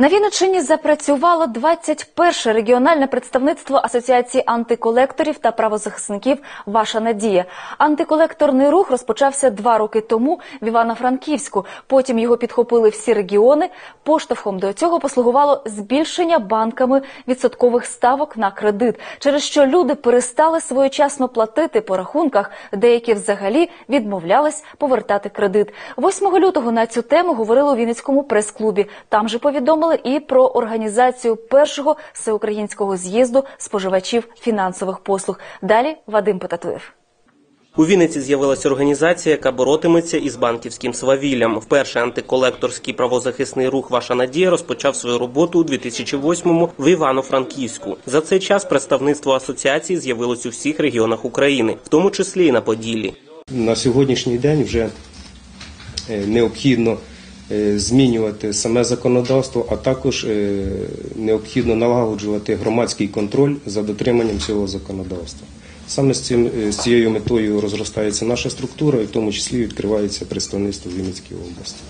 На Вінниччині запрацювало 21 регіональне представництво Асоціації антиколекторів та правозахисників Ваша надія. Антиколекторний рух розпочався два роки тому в Івано-Франківську. Потім його підхопили всі регіони. Поштовхом до цього послугувало збільшення банками відсоткових ставок на кредит, через що люди перестали своєчасно платити по рахунках. Деякі взагалі відмовлялись повертати кредит. 8 лютого на цю тему говорили у Вінницькому прес-клубі. Там же повідомили і про організацію першого всеукраїнського з'їзду споживачів фінансових послуг. Далі Вадим Потатуєв. У Вінниці з'явилася організація, яка боротиметься із банківським свавіллям. Вперше антиколекторський правозахисний рух Ваша надія розпочав свою роботу у 2008-му в Івано-Франківську. За цей час представництво асоціації з'явилось у всіх регіонах України, в тому числі і на Поділлі. На сьогоднішній день вже е, необхідно змінювати саме законодавство, а також е, необхідно налагоджувати громадський контроль за дотриманням цього законодавства. Саме з, цим, е, з цією метою розростається наша структура, і в тому числі відкривається представництво в області.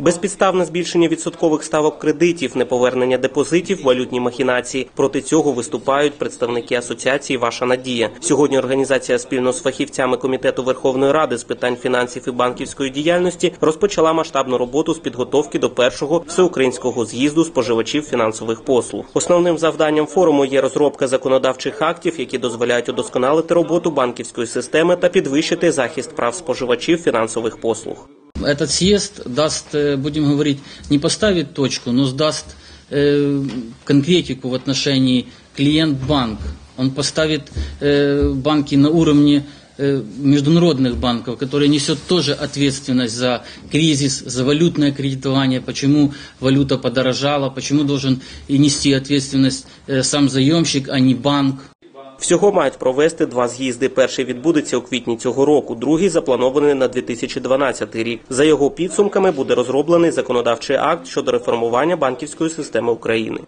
Безпідставне збільшення відсоткових ставок кредитів, неповернення депозитів, валютні махінації. Проти цього виступають представники асоціації Ваша надія. Сьогодні організація спільно з фахівцями комітету Верховної Ради з питань фінансів і банківської діяльності розпочала масштабну роботу з підготовки до першого всеукраїнського з'їзду споживачів фінансових послуг. Основним завданням форуму є розробка законодавчих актів, які дозволяють удосконалити роботу банківської системи та підвищити захист прав споживачів фінансових послуг. Этот съезд даст, э, будем говорить, не поставит точку, но даст э, конкретику в отношении клиент-банк. Он поставит э, банки на уровне э, международных банков, которые несет тоже ответственность за кризис, за валютное кредитование, почему валюта подорожала, почему должен и нести ответственность э, сам заемщик, а не банк. Всього мають провести два з'їзди. Перший відбудеться у квітні цього року, другий запланований на 2012 рік. За його підсумками буде розроблений законодавчий акт щодо реформування банківської системи України.